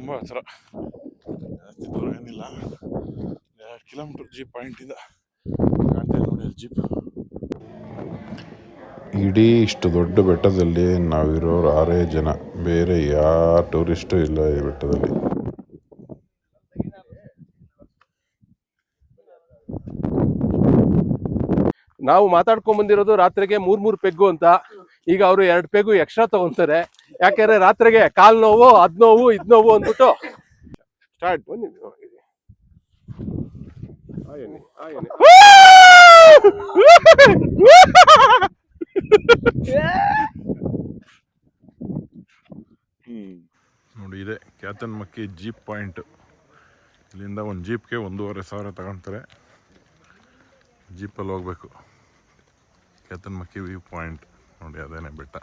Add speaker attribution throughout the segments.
Speaker 1: ತುಂಬ ಹತ್ರ ಜಾಸ್ತಿ ದೂರ ಏನಿಲ್ಲ. ಎರಡು ಕಿಲೋಮೀಟ್ರ್ ಜೀಪ್ ಪಾಯಿಂಟಿಂದ ಕಾಣ್ತೇವೆ ನೋಡಿ ಅಲ್ಲಿ ಜೀಪ್.
Speaker 2: ಇಡೀ ಇಷ್ಟು ದೊಡ್ಡ ಬೆಟ್ಟದಲ್ಲಿ ನಾವಿರೋರು ಆರೇ ಜನ. ಬೇರೆ ಯಾವ ಟೂರಿಸ್ಟು ಇಲ್ಲ ಈ ಬೆಟ್ಟದಲ್ಲಿ.
Speaker 3: ನಾವು ಮಾತಾಡ್ಕೊಂಡ್ ಬಂದಿರೋದು ರಾತ್ರಿಗೆ ಮೂರ್ ಮೂರ್ ಪೆಗ್ಗು ಅಂತ. ಈಗ ಅವರು ಎರಡು ಪೆಗ್ಗು ಎಕ್ಸ್ಟ್ರಾ ತಗೊಂತಾರೆ. ಯಾಕೆಂದ್ರೆ ರಾತ್ರಿಗೆ ಕಾಲ್ ನೋವು ಅದ್ ನೋವು ಇದ್ ನೋವು ಅಂದ್ಬಿಟ್ಟು ಸ್ಟಾರ್ಟ್. ಬನ್ನಿ
Speaker 1: ನೋಡಿ ಇದೆ. ಕ್ಯಾತನ್ ಮಕ್ಕಿ ಜೀಪ್ ಪಾಯಿಂಟ್ ಇಲ್ಲಿಂದ ಒಂದು ಜೀಪ್ಗೆ ಒಂದೂವರೆ ಸಾವಿರ ತಗೊಳ್ತಾರೆ ಜೀಪಲ್ಲಿ ಹೋಗ್ಬೇಕು. ಕ್ಯಾತನ್ ಮಕ್ಕಿ ವ್ಯೂ ಪಾಯಿಂಟ್ ನೋಡಿ ಅದೇನೆ ಬೆಟ್ಟ.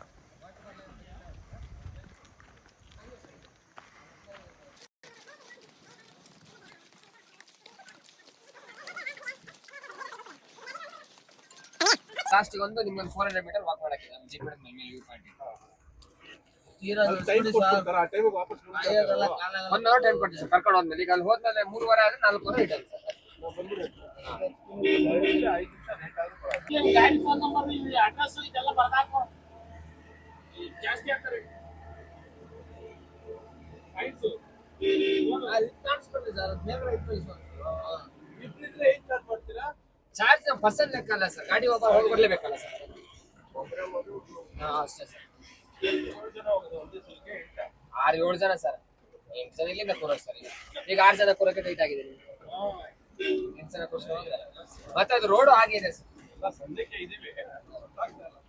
Speaker 4: ಲಾಸ್ಟಿಗೆ ಒಂದು ನಿಮ್ಗೊಂದು ಫೋರ್ ಹಂಡ್ರೆಡ್ ಮೀಟರ್ ವಾಕ್ ಮಾಡಕ್ಕೆ ನಮ್ಮ ಜೀಪ್ ಮೇಲೆ view point one hour time ಕೊಡ್ತೀವಿ ಸರ್ ಕರ್ಕೊಂಡು ಹೋದ್ಮೇಲೆ. ಈಗ ಅಲ್ಲಿ ಹೋದ್ಮೇಲೆ ಮೂರುವರೆ ಆದ್ರೆ ನಾಲ್ಕೂವರೆ ರಿಟರ್ನ್ ಸರ್.
Speaker 5: ಜಾಸ್ತಿ ಆಗ್ತಾರೆ ಆಯ್ತು.
Speaker 4: ಚಾರ್ಜ್ ಪರ್ಸೆಂಟ್ ಲೆಕ್ಕ ಅಲ್ಲ ಸರ್ ಗಾಡಿ ಹೋಗಿ ಹೋಗಿ ಬರ್ಲೇಬೇಕಲ್ಲ ಸರ್ ಹಾ, ಅಷ್ಟೇ ಸರ್ ಆರು ಏಳು ಜನ ಸರ್ ಎಂಟು ಜನ ಇಲ್ಲಿಂದ ಕೂರೋದು ಸರ್ ಈಗ. ಈಗ ಆರು ಜನ ಕೂರೋಕೆ ಟೈಟ್ ಆಗಿದೆ. ಎಂಟು ಜನ ಹೋಗಿದ್ದಾರೆ. ಮತ್ತೆ ಅದು ರೋಡು ಆಗಿದೆ ಸರ್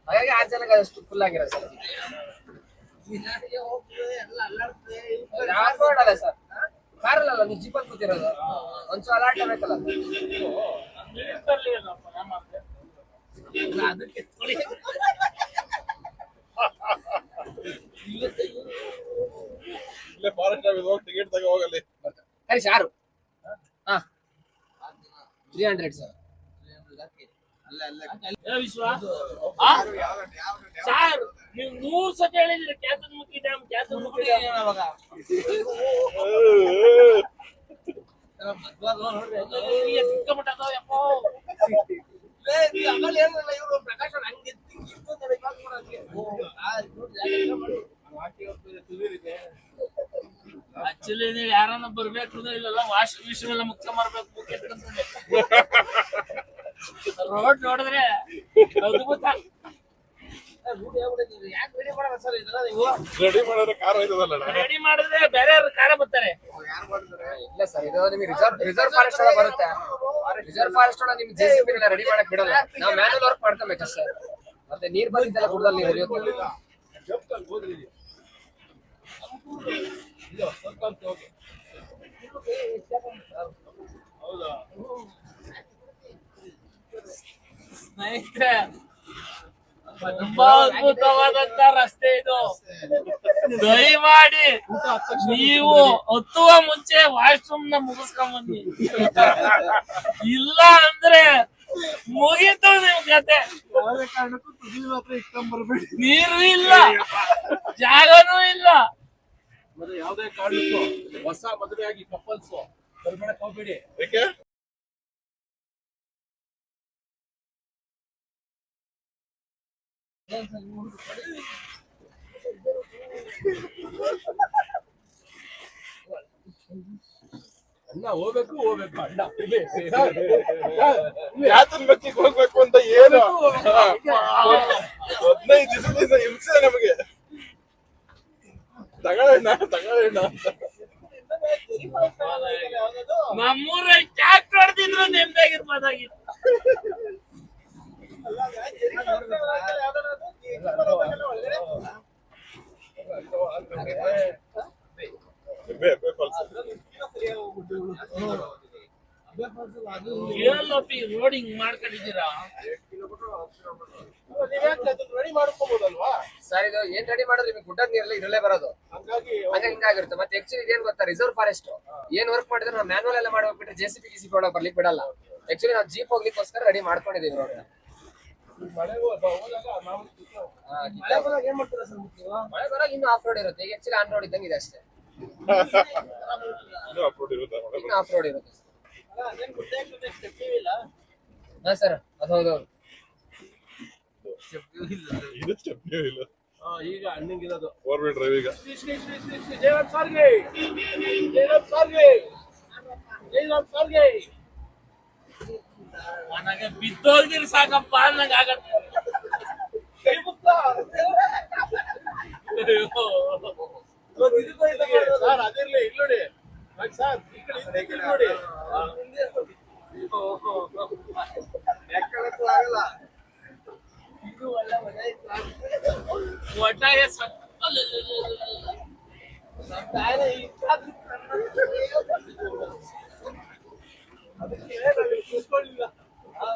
Speaker 4: ಹಾಗಾಗಿ ಆರು ಜನಕ್ಕೆ ಅಷ್ಟು ಫುಲ್ ಆಗಿರೋ ಸರ್ ಯಾರು ಅಲ್ಲ ಸರ್ ಕಾರಲ್ಲ ನೀವು ಜೀಪಲ್ಲಿ ಕೂತಿರೋದು. ಒಂಚೂರು ಅಲಾಟ್ ಬೇಕಲ್ಲ
Speaker 5: ಅದಕ್ಕೆ ತೊಳಿ
Speaker 1: ಇಲ್ಲೇ ಫಾರೆಸ್ಟ್ ಆಫೀಸ್ ಹೋಗಿ ಟಿಕೆಟ್ ತಗೋ ಹೋಗಲ್ಲಿ.
Speaker 4: ಹರೀಶ್ ಯಾರು ಹಾ. ತ್ರೀ ಹಂಡ್ರೆಡ್ ಸರ್
Speaker 5: ಏ ವಿಶ್ವ? ಆ? ಸಾರ್. ನೀವು ನೂರ್ ಸತಿ ಹೇಳಿದ್ರಿ Kyatanamakki dam Kyatanamakki dam. Actually ನೀವ್ ಯಾರನ್ನ ಬರ್ಬೇಕು ಇಲ್ಲೆಲ್ಲ ವಾಶ್ ವಿಶ್ವೆಲ್ಲ ಮುಕ್ತ ಮಾಡ್ಬೇಕು. ರೋಡ್ ನೋಡಿದ್ರೆ
Speaker 1: ರೆಡಿ ಮಾಡಿದ್ರೆ
Speaker 5: ಬೇರೆ ಕಾರ ಬರ್ತಾರೆ
Speaker 4: ಇಲ್ಲ ಸರ್, ಇದು ನಿಮಗೆ ರಿಸರ್ವ್ ರಿಸರ್ವ್ ಫಾರೆಸ್ಟ್ ಒಳಗೆ ಬರುತ್ತೆ. ರಿಸರ್ವ್ ಫಾರೆಸ್ಟ್ ಒಳಗೆ ನಿಮ್ಗೆ ಜೆ ಪಿ ರೆಡಿ ಮಾಡಕ್ ಬಿಡಲ್ಲ. ನಾವು ಮ್ಯಾನುವಲ್ ವರ್ಕ್ ಮಾಡ್ಕೊಬೇಕು ಸರ್? ಮತ್ತೆ ನೀರ್ ಬಂದಿದ್ದೆಲ್ಲ ಕುಡ್ದಲ್ಲಿ ಉಳಿಯುತ್ತೆ
Speaker 5: ಸ್ನೇಹಿತರೆ, ತುಂಬಾ ಅದ್ಭುತವಾದಂತ ರಸ್ತೆ ಇದು. ದಯಮಾಡಿ ನೀವು ಹತ್ತುವ ಮುಂಚೆ ವಾಶ್ರೂಮ್ನ ಮುಗಿಸ್ಕೊಂಡ್ ಬನ್ನಿ ಇಲ್ಲ ಅಂದ್ರೆ ಮುಗೀತು ನಿಮ್ ಕತೆ. ನೀರು ಇಲ್ಲ ಜಾಗನೂ ಇಲ್ಲ.
Speaker 3: ಮತ್ತೆ ಯಾವ್ದೇ ಕಾರಣಕ್ಕೂ ಹೊಸ ಮದುವೆ ಆಗಿ ಕಪಲ್ಸ್ ಬರ್ಬೇಡಕ್ ಹೋಗ್ಬೇಡಿ.
Speaker 1: ಯಾಕೆ?
Speaker 3: ಅಣ್ಣ ಹೋಗ್ಬೇಕು ಹೋಗ್ಬೇಕು. ಅಣ್ಣ ಇಲ್ಲಿ.
Speaker 1: ಯಾತನ್ ಮಕ್ಕಿಗೆ ಹೋಗ್ಬೇಕು ಅಂತ ಏನು? ಹದಿನೈದು ದಿವಸದಿಂದ ಹಿಂಸೆ ನಮಗೆ. ತಗೊಳ್ಳೋಣ ತಗೊಳ್ಳೋಣ
Speaker 5: ನಮ್ಮೂರಲ್ಲಿ ಟ್ಯಾಕ್ಟರ್ ಹೊಡೆದಿದ್ರು ಎಲ್ಲಪ್ಪಿ ರೋಡ್ ಹಿಂಗ್ ಮಾಡ್ಕೊಂಡಿದ್ದೀರಾ
Speaker 3: ರೆಡಿ ಮಾಡ್ಕೋಬಹುದಲ್ವಾ
Speaker 4: ಸರ್ ಇದು ಏನ್ ರೆಡಿ ಮಾಡಿದ್ರೆ? ನಿಮಗೆ ಗುಡ್ಡದ ನೀರೆಲ್ಲ ಇರಲೇ ಬರೋದು.
Speaker 3: ಹಂಗಾಗಿ
Speaker 4: ಹಂಗಾಗಿ ಹಿಂಗಾಗಿರುತ್ತೆ ಮತ್ತೆ ಆಕ್ಚುಲಿ ಇದೇನ್ ಗೊತ್ತಾ? ರಿಸರ್ವ್ ಫಾರೆಸ್ಟ್ ಏನ್ ವರ್ಕ್ ಮಾಡಿದ್ರೆ? ನಾವು ಮ್ಯಾನುವಲ್ ಎಲ್ಲ ಮಾಡ್ಬಿಟ್ರೆ ಜೆ ಸಿ ಪಿ ಸಿ ಒಳಗೆ ಬರ್ಲಿಕ್ಕೆ ಬಿಡಲ್ಲ. ಆಕ್ಚುಲಿ ನಾವು ಜೀಪ್ ಹೋಗ್ಲಿಕ್ಕೋಸ್ಕರ ರೆಡಿ ಮಾಡ್ಕೊಂಡಿದೀವಿ ರೋಡ್
Speaker 3: ಮಳೆ
Speaker 4: ಬರೋವಾಗ ಇನ್ನು ಆಫ್ ರೋಡ್ ಇರುತ್ತೆ ಈಗ. ಆನ್ ರೋಡ್ ಇದ್ದಂಗೆ ಇದೆ ಅಷ್ಟೇ
Speaker 1: ಇನ್ನೂ ಅಪ್ಲೋಡ್ ಇರುತ್ತೆ
Speaker 4: ಇನ್ನು ಆಫ್ ರೋಡ್ ಇರುತ್ತೆ ಹಾ ಸರ್ ಅದು ಹೌದೌದು
Speaker 1: ಇದು ಇಲ್ಲ
Speaker 3: ಈಗ ಅಣ್ಣಂಗಿರೋದು
Speaker 1: ಫೋರ್ ವೀಲ್ ಡ್ರೈವ್ ಈಗ
Speaker 3: ಶ್ರೀ ಶ್ರೀ ಶ್ರೀ ಸಾರ್ಗೆ ಸಾರ್ಗೆ ಸಾರ್ಗೆ
Speaker 5: ನನಗೆ ಬಿದ್ದೋಗಿರಿ ಸಾಕಪ್ಪ ಅನ್ನಂಗ ಆಗತ್ತೆ.
Speaker 3: ಸರ್ ಅದಿರ್ಲಿ ಇಲ್ಲಿ ನೋಡಿ. ಈ ಕಡೆ ಹಿಂದೆ ಅದಕ್ಕೆ ನಾನು ಕೂತ್ಕೊಳ್ಳಿಲ್ಲ. ಆ,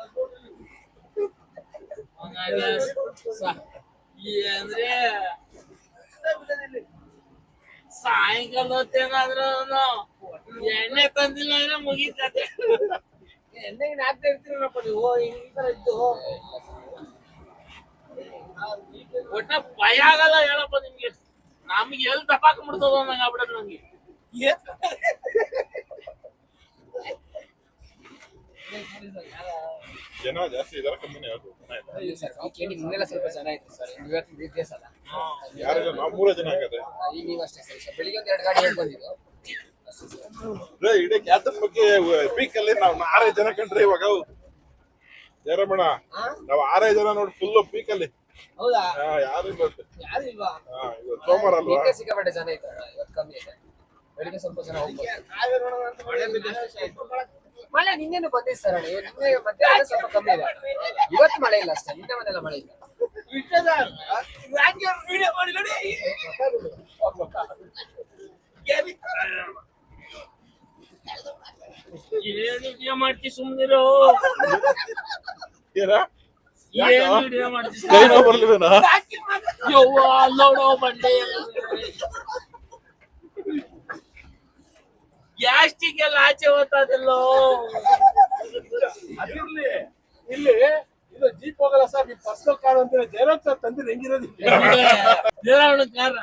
Speaker 5: ಹಂಗಾಗಿ ಸ- ಈ ಅಂದ್ರೆ ಸಾಯಂಕಾಲ ಹೊತ್ತೇನಾದ್ರೂ ಎಣ್ಣೆ ತಂದಿಲ್ಲ ಅಂದ್ರೆ ಮುಗೀತದೆ
Speaker 4: ಎಣ್ಣೆಗೆ ಹಾಕ್ತಾ ಇರ್ತೀರಪ್ಪ ನೀವು ಈ ತರ ಇದ್ದು
Speaker 5: ಒಟ್ಟ ಭಯ ಆಗಲ್ಲ ಹೇಳಪ್ಪ ನಿಮ್ಗೆ. ನಮ್ಗೆ ಎಲ್ಲಿ ತಪ್ಪಾಕೊಂಡ್ಬಿಡ್ತದ ಬಿಡ್ತದ ನಂಗೆ ಆಗ್ಬಿಡತ್ ನಂಗೆ
Speaker 1: ಜನ ಜಾಸ್ತಿ ಇದಾರೆ ಕಮ್ಮಿನೇ ಯಾರು
Speaker 4: ಇಲ್ಲ ಸರ್ ಈ ಕೇಳಿ ಸ್ವಲ್ಪ ಜನ ಇತ್ತು ಸರ್ ಇವತ್ತು ವಿದ್ಯಾಸ ಅಲ್ಲ
Speaker 1: ಯಾರಿಲ್ಲ ನಾವು ಮೂರೇ ಜನ ಆಗದೆ
Speaker 4: ಈಗ ನೀವು ಅಷ್ಟೇ ಸರ್ ಬೆಳಿಗ್ಗೆ ಒಂದು ಎರಡು ಗಾಡಿ ಹೇಳ್ ಬಂದಿದ್ದು
Speaker 1: ಇಡೀ ಕ್ಯಾತನ್ ಬಗ್ಗೆ ಪೀಕ್ ಅಲ್ಲಿ ನಾವು ಆರೈದು ಜನ ಕಂಡ್ರೆ ಇವಾಗ ಜಯರಮಣ ನಾವು ಆರೈದು ಜನ ನೋಡಿ ಫುಲ್ ಪೀಕ್ ಅಲ್ಲಿ
Speaker 4: ಹೌದಾ
Speaker 1: ಯಾರು ಇಲ್ಲ
Speaker 4: ಯಾರು ಇಲ್ವಾ?
Speaker 1: ಹಾ, ಇವತ್ತು ಸೋಮವಾರ ಅಲ್ವಾ?
Speaker 4: ಸಿಕ್ಕಾಪಟ್ಟೆ ಜನ ಇದ್ದಾರೆ ಇವತ್ತು ಕಮ್ಮಿ ಇದೆ. ಬೆಳಿಗ್ಗೆ ಸ್ವಲ್ಪ ಜನ ಹೋಗ್ಬೋದು. ಮಳೆ ನಿನ್ನೆನು ಬಂದಿದೆ ಸರ್ ಅಣ್ಣ ಇವತ್ತು ನಿನ್ನೆ ಮಧ್ಯಾಹ್ನ ಸ್ವಲ್ಪ ಕಮ್ಮಿ ಇದೆ. ಇವತ್ತು ಮಳೆ ಇಲ್ಲ ಅಷ್ಟೇ ನಿನ್ನೆ ಮನೆಯಲ್ಲ ಮಳೆ ಇಲ್ಲ.
Speaker 5: ಏನ್ ವಿಡಿಯೋ ಮಾಡ್ತಿ ಸುಮ್ಮನಿರೋ
Speaker 1: ಏನ
Speaker 5: ಏನ್ ವಿಡಿಯೋ ಮಾಡ್ತಿ ನೋಡೋ ಬಂಡೆ. ಗ್ಯಾಸ್ಟಿಕ್ ಎಲ್ಲ ಆಚೆ ಹೋಗ್ತದಿಲ್ಲೋ?
Speaker 3: ಅದಿರ್ಲಿ ಇಲ್ಲಿ ಇದು ಜೀಪ್ ಹೋಗಲ್ಲ ಸರ್ ನೀವು ಪರ್ಸನಲ್ ಕಾರ್ ಅಂತ ಜಯರಾಮ್ ಸರ್ ತಂದಿರ ಹೆಂಗಿರೋದು
Speaker 5: ದೇವರವಣ ಕಾರ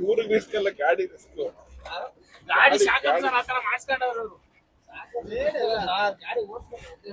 Speaker 1: ಇವ್ರಿಗೆ ರಿಸ್ಕ್ ಅಲ್ಲ ಗಾಡಿ ರಿಸ್ಕ್
Speaker 5: ಗಾಡಿ ಸರ್ ಆತರ ಮಾಡಿಸ್ಕೊಂಡವ್ರು ಅವ್ರು.
Speaker 4: ಗಾಡಿ ಓಡಿಸ್ಕೊಂಡು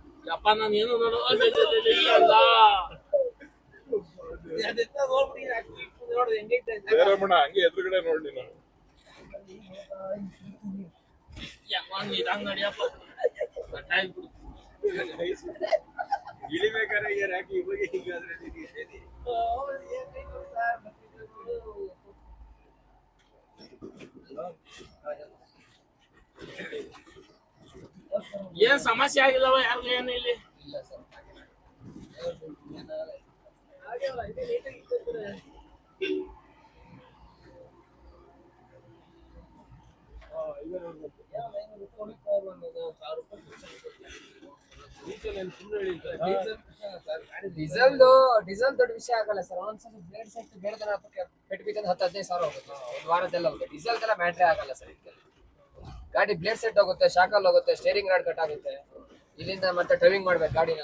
Speaker 5: ಯಪ್ಪ ನಾನು ಏನು ನೋಡು ಅಲ್ಲ ಅಲ್ಲ
Speaker 4: ನೋಡ್ರಿ ಹೆಂಗೈತೆ
Speaker 1: ಜಯರಮಣ ಹಂಗೆ ಎದುರುಗಡೆ ನೋಡಿ ನೀನು
Speaker 5: ಯಪ್ಪ ನಿಧಾನ ನಡಿಯಪ್ಪ ಕಟ್ಟಾಗ್ಬಿಡು
Speaker 4: ಇಳಿಬೇಕಾದ್ರೆ ಯಾಕೆ ಇವಾಗ ಹಿಂಗಾದ್ರೆ
Speaker 5: ಏನ್ ಸಮಸ್ಯೆ ಆಗಿಲ್ಲವ ಯಾರು ಏನು ಇಲ್ಲಿ.
Speaker 4: ಡೀಸೆಲ್ ಡೀಸೆಲ್ ದೊಡ್ಡ ವಿಷಯ ಆಗಲ್ಲ ಸರ್. ಒಂದ್ಸಲ ಬ್ಲೇಡ್ ಸೆಟ್ ಬೇರೆ ತರ ಪೆಟ್ಟು ಬಿತ್ತಂದ್ರೆ ಹತ್ತು ಹದಿನೈದು ಸಾವಿರ ಹೋಗುತ್ತೆ. ಒಂದು ವಾರದೆಲ್ಲ ಹೋಗುತ್ತೆ. ಡೀಸೆಲ್ ಎಲ್ಲ ಮ್ಯಾಟ್ರೇ ಆಗಲ್ಲ ಸರ್ ಇದಕ್ಕೆ ಗಾಡಿ ಬ್ಲೇಡ್ ಸೆಟ್ ಹೋಗುತ್ತೆ ಶಾಕಲ್ ಹೋಗುತ್ತೆ ಸ್ಟೇರಿಂಗ್ ರಾಡ್ ಕಟ್ ಆಗುತ್ತೆ. ಇಲ್ಲಿಂದ ಮತ್ತೆ ಡ್ರೈವಿಂಗ್ ಮಾಡ್ಬೇಕು ಗಾಡಿನ.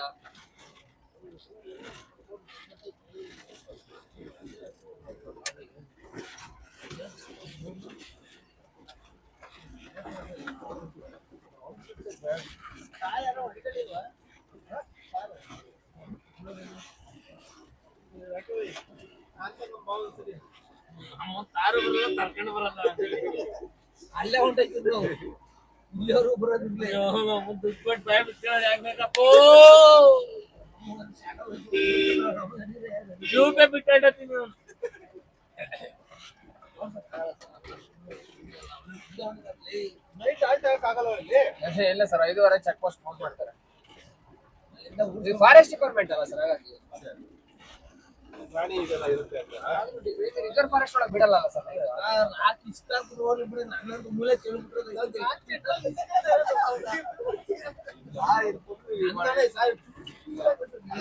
Speaker 5: ತರ್ಕೊಂಡು ಬರಲ್ಲ
Speaker 4: ಅಲ್ಲೇ ಹೊಂಟೈತಿದ್ರು ಇಲ್ಲಿಯವರು ಬರೋದಿಲ್ಲ.
Speaker 5: ದುಡ್ಡು ಕೊಟ್ಟು ಬಿಟ್ಕೊಳ್ಳೋದು ಬಿಟ್ಟಾಡತ್ತೀನಿ
Speaker 3: ನೈಟ್ ಆಗಲ್ಲ ಇಲ್ಲಿ
Speaker 4: ಇಲ್ಲ ಸರ್ ಐದೂವರೆ ಚೆಕ್ ಪೋಸ್ಟ್ ಫೋನ್ ಮಾಡ್ತಾರೆ ಫಾರೆಸ್ಟ್ ಡಿಪಾರ್ಟ್ಮೆಂಟ್ ಅಲ್ಲ ಸರ್ ಹಾಗಾಗಿ.
Speaker 1: ಪ್ರಾಣಿ ಇದೆಲ್ಲ ಇರುತ್ತೆ
Speaker 4: ರಿಸರ್ವ್ ಫಾರೆಸ್ಟ್ ಒಳಗೆ ಬಿಡಲ್ಲ ಸರ್?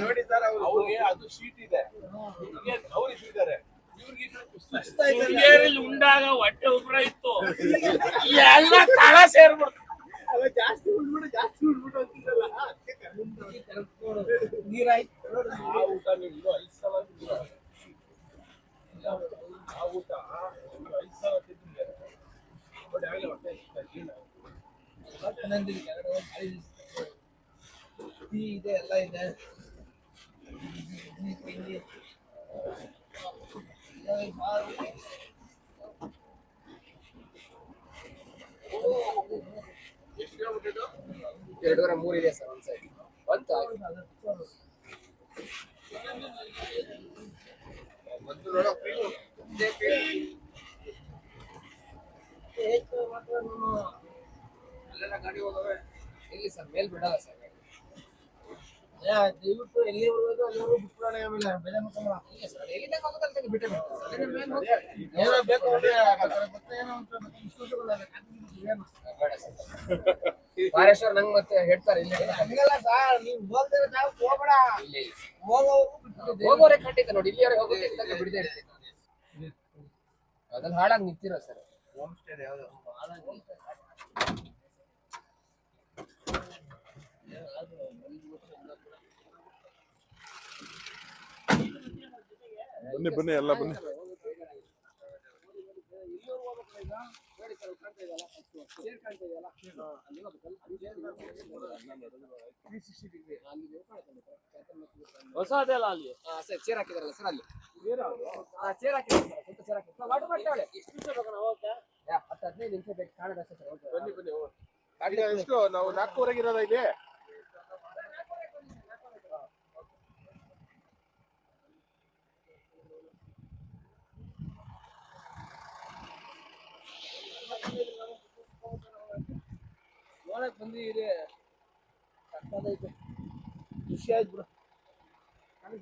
Speaker 1: ನೋಡಿ ಸರ್ ಅವ್ರಿಗೆ ಅದು ಶೀಟ್ ಇದೆ. ಅವ್ರು
Speaker 5: ಶೃಂಗೇರಿಲಿ ಉಂಡಾಗ ಹೊಟ್ಟೆ ಉಬ್ರ ಇತ್ತು. ಎಲ್ಲ ತಳ ಸೇರ್ಬಿಡ್ತು.
Speaker 1: ಜಾಸ್ತಿ ಉಳ್ಬಿಡು ಜಾಸ್ತಿ ಉಳ್ಬಿಡು ಅಂತಿದ್ದಲ್ಲ ಆ ಊಟ ನೀವು ಐದು ಆ ಊಟ ಐದು ಸಲ ತಿಂದಿದ್ದೀರ. ಬಟ್ ಆಗಲೇ ಹೊಟ್ಟೆ
Speaker 6: ಇದೆ ಎಲ್ಲ ಇದೆ
Speaker 4: ಎರಡೂವರೆ ಮೂರು ಇದೆ ಸರ್ ಒಂದ್ ಸೈಡ್ ಹೋಗವೆ ಇಲ್ಲಿ ಸರ್ ಮೇಲ್ ಬಿಡಲ್ಲ ಸರ್.
Speaker 6: ದಯವಿಟ್ಟು ಎಲ್ಲಿ ಹೋಗೋದು ಅಲ್ಲಿವರೆಗೂ ಬಿಟ್ಬಿಡೋಣ ಆಮೇಲೆ ಬೆಲೆ ಮುಖಂಡ
Speaker 4: ಬಿಟ್ಟೆ ಹೋಗ್ತಾರೆ.
Speaker 6: ಏನೋ ಬೇಕು ಏನೋ ಒಂದು ಮತ್ತೆ
Speaker 4: ನಂಗ್ ಮತ್ತೆ ಹೇಳ್ತಾರೆ ಇಲ್ಲ
Speaker 6: ಹಂಗಲ್ಲ ಸರ್ ನೀವು ಹೋಗ್ತಾರೆ ಜಾಗ ಹೋಗ್ಬೇಡ.
Speaker 4: ಇಲ್ಲ. ಹೋಗೋರೆ ಖಂಡಿತ ನೋಡಿ ಇಲ್ಲಿಯವರೆಗೆ ಹೋಗೋಕೆ ಬಿಡದೆ ಇರ್ತೀನಿ ಅದ್ರಲ್ಲಿ ಹಾಳಾಗಿ ನಿಂತಿರೋ ಸರ್
Speaker 1: ಬನ್ನಿ ಬನ್ನಿ ಎಲ್ಲ ಬನ್ನಿ.
Speaker 5: ಹೊಸದೆಲ್ಲ ಅಲ್ಲಿ?
Speaker 4: ಹಾ ಸರ್ ಚೇರ್ ಹಾಕಿದಾರಲ್ಲ ಸರ್ ಅಲ್ಲಿ. ಚೇರ್ ಹಾಕಿದ್ದಾರೆ ಸ್ವಲ್ಪ ಚೇರ್ ಹಾಕಿದ್ದಾರೆ ವಾಟರ್ ಬಾಟಲ್ ಎಷ್ಟು ನಿಮಿಷ ಬೇಕು ನಾವು ಹೋಗಕ್ಕೆ ಯಾ, ಹತ್ತು ಹದಿನೈದು ನಿಮಿಷ ಬೇಕು. ಕಾಣದ ಸರ್ ಹೋಗ್ತಾರೆ.
Speaker 1: ಬನ್ನಿ ಬನ್ನಿ ಎಷ್ಟು ನಾವು ನಾಲ್ಕೂವರೆಗೆ ಇರೋದ ಇಲ್ಲಿ?
Speaker 6: ನೋಡಕ್ ಬಂದಿದ್ದೀರಿ ಸಕ್ಕತ್ತೈತೆ ಖುಷಿ ಆಯ್ತು ಬಿಡು ಕಾಣಿ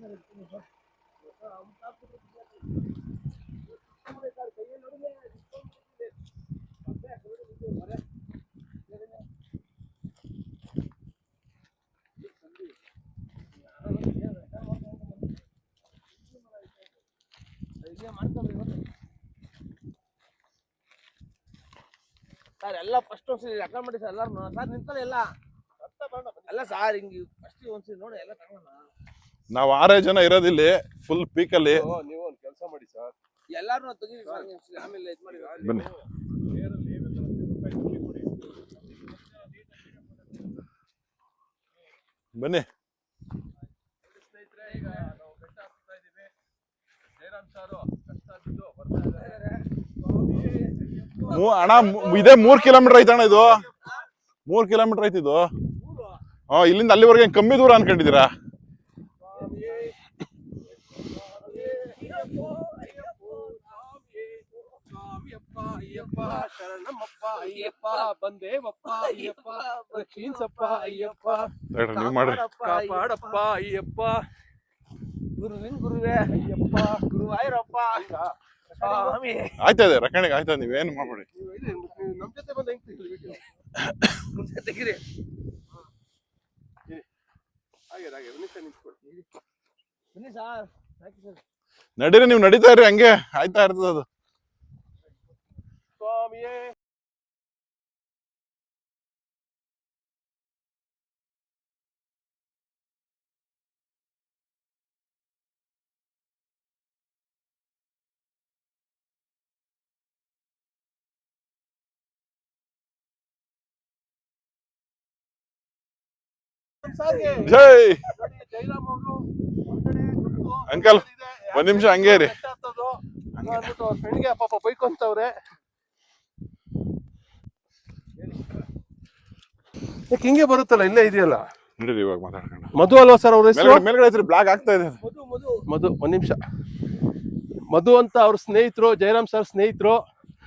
Speaker 6: ಸರ್ ಎಲ್ಲ ಫಸ್ಟ್ ಒಂದ್ಸಲಿ ರೆಕಾರ್ಡ್ ಮಾಡಿ ಸರ್ ಎಲ್ಲಾರು ಸರ್ ನಿಂತಲ್ಲ ಎಲ್ಲ ಅಲ್ಲ ಸರ್ ಹಿಂಗೆ ಫಸ್ಟ್ ಒಂದ್ಸಲಿ ನೋಡಿ ಎಲ್ಲ ತಗೋಣ
Speaker 1: ನಾವು ಆರೇ ಜನ ಇರೋದಿಲ್ಲಿ ಫುಲ್ ಪೀಕಲ್ಲಿ
Speaker 3: ನೀವು ಒಂದು ಕೆಲಸ ಮಾಡಿ ಸರ್.
Speaker 6: ಎಲ್ಲಾರು ತೆಗೀರಿ ಸರ್ ನೀವು ಒಂದ್ಸಲಿ ಆಮೇಲೆ ಇದು ಮಾಡಿ.
Speaker 1: ಬನ್ನಿ. ಬನ್ನಿ.
Speaker 3: ಸ್ನೇಹಿತರೆ ಈಗ ನಾವು ಬೆಟ್ಟ ಹತ್ತಾ ಇದೀವಿ ಜಯರಾಮ್ ಸಾರು ಕಷ್ಟ ಬಿದ್ದು ಬರ್ತಾ ಇದ್ದಾರೆ.
Speaker 1: ಅಣ್ಣ ಇದೇ ಮೂರ್ ಕಿಲೋಮೀಟರ್ ಐತಣ್ಣ ಇದು. ಮೂರ್ ಕಿಲೋಮೀಟರ್ ಐತಿ ಇದು. ಹಾ, ಇಲ್ಲಿಂದ ಅಲ್ಲಿವರೆಗೆ ಕಮ್ಮಿ ದೂರ ಅನ್ಕೊಂಡಿದ್ದೀರಾ? ನೀವ್ ಮಾಡ್ರಿ.
Speaker 3: ಕಾಪಾಡಪ್ಪ, ಅಯ್ಯಪ್ಪ.
Speaker 6: ಗುರುವಿನ ಗುರುವೇ,
Speaker 3: ಅಯ್ಯಪ್ಪ,
Speaker 6: ಗುರುವಾಯೂರಪ್ಪ.
Speaker 1: ಆಯ್ತಾ ಇದೆ ರಕಣಿಗೆ ಆಯ್ತಾ ಮಾಡ್ಬೇಡಿ.
Speaker 3: ನೀವು
Speaker 6: ಸಾಕಿ ಸರ್.
Speaker 1: ನಡೀರಿ ನೀವು ನಡೀತಾ ಇರ್ರಿ ಹಂಗೆ ಆಯ್ತಾ ಇರ್ತದ ಅದು.
Speaker 3: ಸ್ವಾಮಿಯೇ.
Speaker 1: ಜೈ. ಅಂಕಲ್ ಒಂದ್ ನಿಮಿಷ ಹಂಗೆ
Speaker 3: ರೀ ಫ್ರೆಂಡ್ಗೆ ಪಾಪ ಬೈಕೊಂತವ್ರೆ. ಯಾಕೆ ಹಿಂಗೆ ಬರುತ್ತಲ್ಲ? ಇಲ್ಲೇ ಇದೆಯಲ್ಲ?
Speaker 1: ನಡೀರಿ ಇವಾಗ ಮಾತಾಡ್ಕೊಂಡು.
Speaker 3: ಮಧು ಅಲ್ವಾ ಸರ್ ಅವ್ರ ಹೆಸರು?
Speaker 1: ಮೇಲ್ಗಡೆ ಹೆಸರು ಬ್ಲಾಕ್ ಆಗ್ತಾ ಇದೆ.
Speaker 6: ಮಧು
Speaker 3: ಒಂದ್ ನಿಮಿಷ. ಮಧು ಅಂತ ಅವ್ರ ಸ್ನೇಹಿತರು ಜಯರಾಮ್ ಸರ್ ಸ್ನೇಹಿತರು.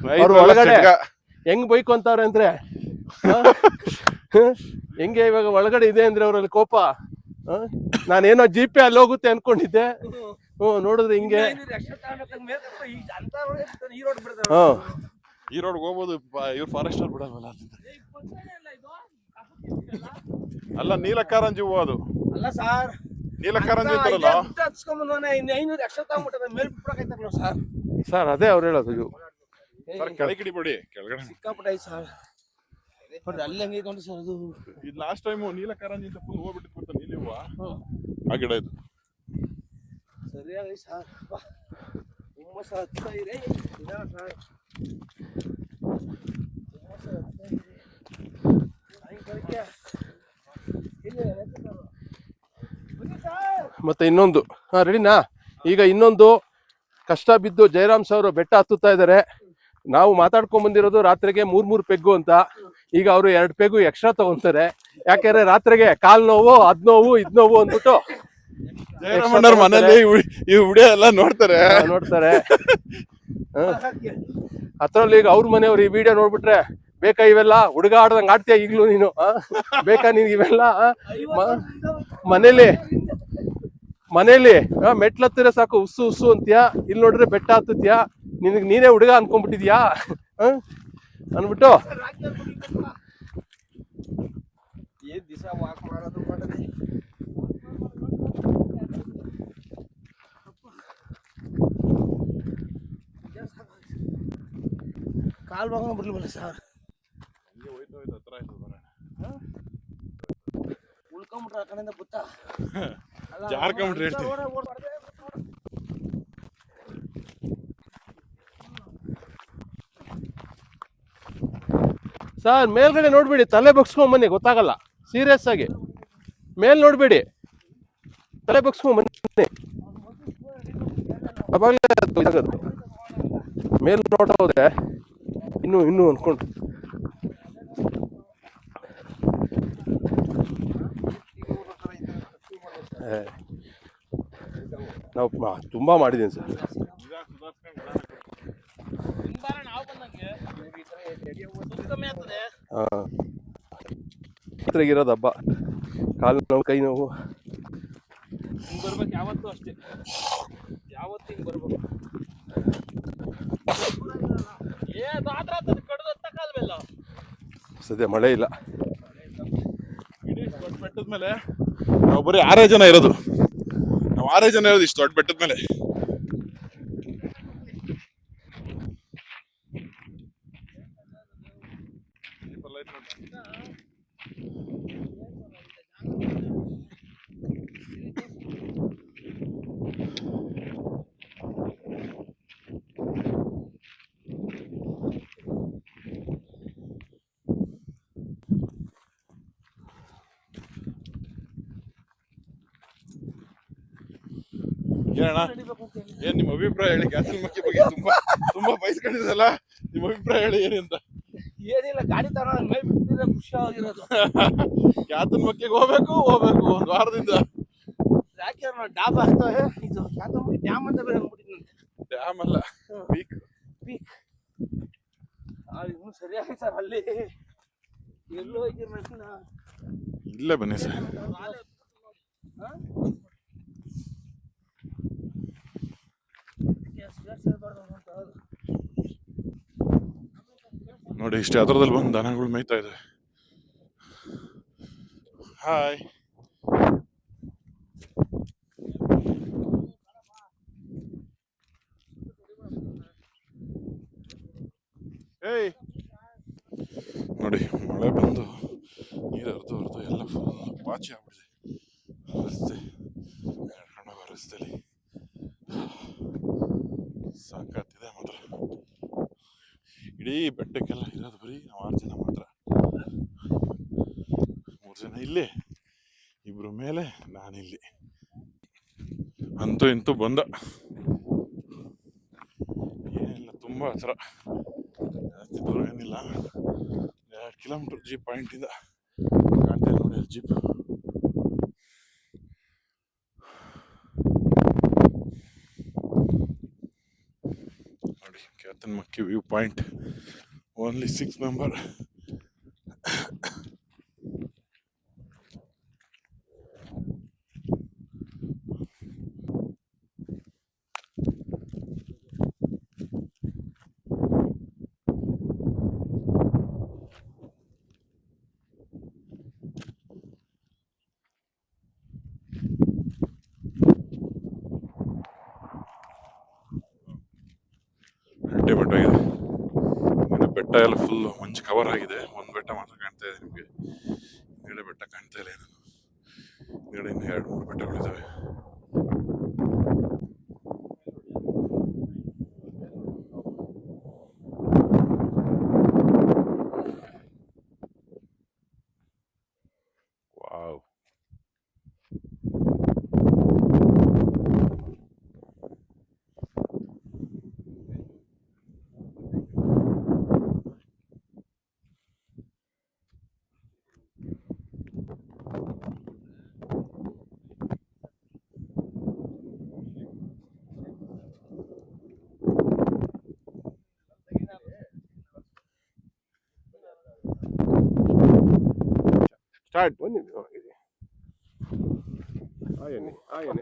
Speaker 1: ಹೆಂಗ್
Speaker 3: ಒಳಗಡೆ ಹೆಂಗ್ ಬೈಕೊಂತವ್ರೆ ಅಂದ್ರೆ ಹ? ಹೆಂಗೆ ಇವಾಗ ಒಳಗಡೆ ಇದೆ ಅಂದ್ರೆ ಅವರಲ್ಲಿ ಕೋಪ? ನಾನೇನೋ ಜಿ ಪಿ ಅಲ್ಲಿ ಹೋಗುತ್ತೆ ಅನ್ಕೊಂಡಿದ್ದೆ. ಹ್ಞೂ ನೋಡಿದ್ರೆ ಹಿಂಗೆ.
Speaker 6: ಈ ರೋಡ್ ಬಿಡ್ತಾರೆ.
Speaker 3: ಹ್ಞೂ
Speaker 1: ಈ ರೋಡ್ ಹೋಗ್ಬೋದು ಇವ್ರು ಫಾರೆಸ್ಟರ್ ಅವ್ರು ಬಿಡಲ್ಲ ಅಲ್ಲ ನೀಲಕಾರಂಜಿ ಹೂವು ಅದು.
Speaker 6: ಅಲ್ಲ ಸರ್.
Speaker 1: ನೀಲಕಾರಂಜಿ
Speaker 6: ಇನ್ನು ಐನೂರು ಎಕ್ಸ್ಟ್ರಾ ತಗೊಂಡ್ಬಿಟ್ಟದ ಮೇಲ್ ಬಿಟ್ಬಿಡಕೈತಾರ ಸರ್.
Speaker 3: ಸರ್ ಅದೇ ಅವ್ರು ಹೇಳೋದು
Speaker 1: ಸರ್ ಕೆಳಗೆ ಹಿಡಿಬೇಡಿ ಕೆಳಗಡೆ.
Speaker 6: ಸಿಕ್ಕಾಪಟ್ಟೆ ಸರ್. ನೋಡ್ರಿ ಅಲ್ಲಿ ಹಂಗೆ ನೋಡಿ ಸರ್ ಅದು.
Speaker 1: ಇದು ಲಾಸ್ಟ್ ಟೈಮ್ ನೀಲಕಾರಂಜಿ ಅಂತ ಫುಲ್ ಹೋಗ್ಬಿಟ್ಟು ಗೊತ್ತಾ ನೀಲಿ ಆ ಗಿಡ ಇದು.
Speaker 6: ಸರಿಯಾಗಿ ಸರ್. ಹುಮ್ಮಸ್ ಹತ್ತಾ. ಬನ್ನಿ ಸರ್.
Speaker 3: ಮತ್ತೆ ಇನ್ನೊಂದು. ಹಾ ರೆಡಿನಾ? ಈಗ ಇನ್ನೊಂದು ಕಷ್ಟ ಬಿದ್ದು ಜಯರಾಮ್ ಸರ್ ಬೆಟ್ಟ ಹತ್ತುತ್ತಾ ಇದ್ದಾರೆ. ನಾವು ಮಾತಾಡ್ಕೊಂಡ್ ಬಂದಿರೋದು ರಾತ್ರಿಗೆ ಮೂರ್ ಮೂರ್ ಪೆಗ್ಗು ಅಂತ. ಈಗ ಅವರು ಎರಡು ಪೇಗು ಎಕ್ಸ್ಟ್ರಾ ತಗೊಂತಾರೆ. ಯಾಕೆಂದ್ರೆ ರಾತ್ರಿಗೆ ಕಾಲ್ ನೋವು ಅದ್ ನೋವು ಇದ್ ನೋವು ಅಂದ್ಬಿಟ್ಟು
Speaker 1: ಮನೇಲಿ ಈ ವಿಡಿಯೋ ಎಲ್ಲ ನೋಡ್ತಾರೆ.
Speaker 3: ನೋಡ್ತಾರೆ. ಅದ್ರಲ್ಲಿ ಈಗ ಅವ್ರ ಮನೆಯವ್ರು ಈ ವಿಡಿಯೋ ನೋಡ್ಬಿಟ್ರೆ ಬೇಕಾ ಇವೆಲ್ಲ ಹುಡುಗ ಆಡ್ದಂಗೆ ಆಡ್ತೀಯ ಈಗ್ಲೂ ನೀನು? ಬೇಕಾ ನಿನ್ಗೆ ಇವೆಲ್ಲ? ಮನೇಲಿ ಮನೇಲಿ ಮೆಟ್ಲ ಹತ್ತಿರ ಸಾಕು ಉಸ್ಸು ಉಸ್ಸು ಅಂತೀಯ ಇಲ್ಲಿ ನೋಡ್ರೆ ಬೆಟ್ಟ ಹತ್ತತ್ಯಾ ನಿನಗ್ ನೀನೇ ಹುಡುಗ ಅನ್ಕೊಂಡ್ಬಿಟ್ಟಿದ್ಯಾ? ಆ? ಅನ್ಬಿಟ್ಟು.
Speaker 6: ಏನ್ ದಿವಸ ವಾಕ್ ಮಾಡೋದು ಮಾಡೋದು ಕಾಲ್ ಬಾಗ ಬಿಡ್ಲಿಲ್ಲ ಸರ್ ಉಳ್ಕೊಂಬಿಟ್ರೆ ಆ ಕಡೆಯಿಂದ ಬುತ್ತ ಅಲ್ಲ,
Speaker 1: ಜಾರ್ಕೊಂಬಿಟ್ರೆ
Speaker 3: ಸರ್, ಮೇಲ್ಗಡೆ ನೋಡ್ಬಿಡಿ, ತಲೆ ಬಗ್ಸ್ಕೊಂಬನ್ನಿ ಗೊತ್ತಾಗಲ್ಲ. ಸೀರಿಯಸ್ ಆಗಿ. ಮೇಲ್ ನೋಡ್ಬೇಡಿ. ತಲೆ ಬಗ್ಸ್ಕೊಂಬನ್ನಿ. ಮೇಲ್ ನೋಡ್ತಾ ಹೋದ್ರೆ ಇನ್ನು ಇನ್ನು ಅನ್ಕೊಂಡು. ನಾವು ತುಂಬ ಮಾಡಿದ್ದೀನಿ ಸರ್. ಇರೋದು ಹಬ್ಬ ಕಾಲು ನೋವು, ಕೈ ನೋವು.
Speaker 6: ಬರ್ಬೇಕು ಯಾವತ್ತೂ ಅಷ್ಟೇ ಯಾವತ್ತೂ ಹಿಂಗೆ ಬರ್ಬೇಕು
Speaker 3: ಸದ್ಯ ಮಳೆ ಇಲ್ಲ.
Speaker 1: ಬೆಟ್ಟದ ಮೇಲೆ ನಾವು ಬರೀ ಆರೇ ಜನ ಇರೋದು. ನಾವು ಆರೇ ಜನ ಇರೋದು ಇಷ್ಟು ದೊಡ್ಡ ಬೆಟ್ಟದ ಮೇಲೆ. ಏನಣ್ಣ ಏನ್ ನಿಮ್ಮ ಅಭಿಪ್ರಾಯ ಹೇಳಿ? ಗ್ಯಾಸಿನ ಮಕ್ಕಿ ಬಗ್ಗೆ ತುಂಬಾ ತುಂಬಾ ಬಯಸ್ಕೊಂಡಿದ್ದಲ್ಲ ನಿಮ್ಮ ಅಭಿಪ್ರಾಯ ಹೇಳಿ ಏನಂತ
Speaker 6: ಏನಿಲ್ಲ ಗಾಡಿ ತರ ಮೇಲೆ ಬಿಟ್ಟಿದ್ರೆ ಖುಷಿ ಆಗಿರೋದು
Speaker 1: ಮಕ್ಕಿಗೆ ಹೋಗ್ಬೇಕು ಹೋಗ್ಬೇಕು ಒಂದ್ ವಾರದಿಂದ.
Speaker 6: ಯಾಕೆ ಡಾಬಾ ಹಾಕ್ತವೆ ಇದು ಯಾಕಂದ್ರೆ ಡ್ಯಾಮ್ ಅಂತ ಬೇರೆ ಅಂದ್ಬಿಟ್ಟಿದ್ನಂತೆ.
Speaker 1: ಡ್ಯಾಮ್ ಅಲ್ಲ ಪೀಕ್
Speaker 6: ಪೀಕ್ ಇನ್ನೂ ಸರಿಯಾಗಿ ಸರ್ ಅಲ್ಲಿ ಎಲ್ಲೋ ಹೋಗಿರ್ಬೇಕು
Speaker 1: ಇಲ್ಲೇ ಬನ್ನಿ ಸರ್. ನೋಡಿ ಇಷ್ಟೇ ಅದರದಲ್ಲಿ ಬಂದು ದನಗಳು ಮೇಯ್ತಾ ಇದೆ. ಹಾಯ್ ಏಯ್ ನೋಡಿ ಮಳೆ ಬಂದು ನೀರು ಹರಿದು ಹರಿದು ಎಲ್ಲ ಫುಲ್ ಪಾಚಿ ಆಗ್ಬಿಟ್ಟಿದೆ ರಸ್ತೆ ನಡ್ಕೊಂಡು ಹೋಗೋ ರಸ್ತೆಲಿ ಸಾಕಾಗ್ತಿದೆ ಮಾತ್ರ ಇಡೀ ಬೆಟ್ಟಕ್ಕೆಲ್ಲ ಇರೋದು ಬರೀ ನಾವು ಆರು ಜನ ಮಾತ್ರ. ಮೂರು ಜನ ಇಲ್ಲಿ, ಇಬ್ರು ಮೇಲೆ ನಾನಿಲ್ಲಿ. ಅಂತೂ ಇಂತೂ ಬಂದ. ಏನಿಲ್ಲ, ತುಂಬ ಹತ್ರ. ಜಾಸ್ತಿ ದೂರ ಏನಿಲ್ಲ. ಎರಡು ಕಿಲೋಮೀಟರ್ ಜೀಪ್ ಪಾಯಿಂಟಿಂದ ಕಾಣ್ತಾ ನೋಡಿ ಜೀಪ್ ನೋಡಿ Kyatanamakki view point only ಗಂಟೆ ಬೆಟ್ಟ ಇದೆ ಆಮೇಲೆ ಬೆಟ್ಟ ಎಲ್ಲ ಫುಲ್ ಮಂಜು ಕವರ್ ಆಗಿದೆ. ಒಂದು ಬೆಟ್ಟ ಮಾತ್ರ ಕಾಣ್ತಾ ಇದೆ ನಿಮಗೆ. ಬೆಟ್ಟ ಕಾಣ್ತಾ ಇಲ್ಲ ಹಿಂದ್ಗಡೆ ಇನ್ನು ಎರಡು, ಮೂರು ಬೆಟ್ಟಗಳಿದ್ದಾವೆ
Speaker 7: ಸ್ಟಾರ್ಟ್
Speaker 3: ಬನ್ನಿ ಆಯನಿ
Speaker 7: ಆಯನಿ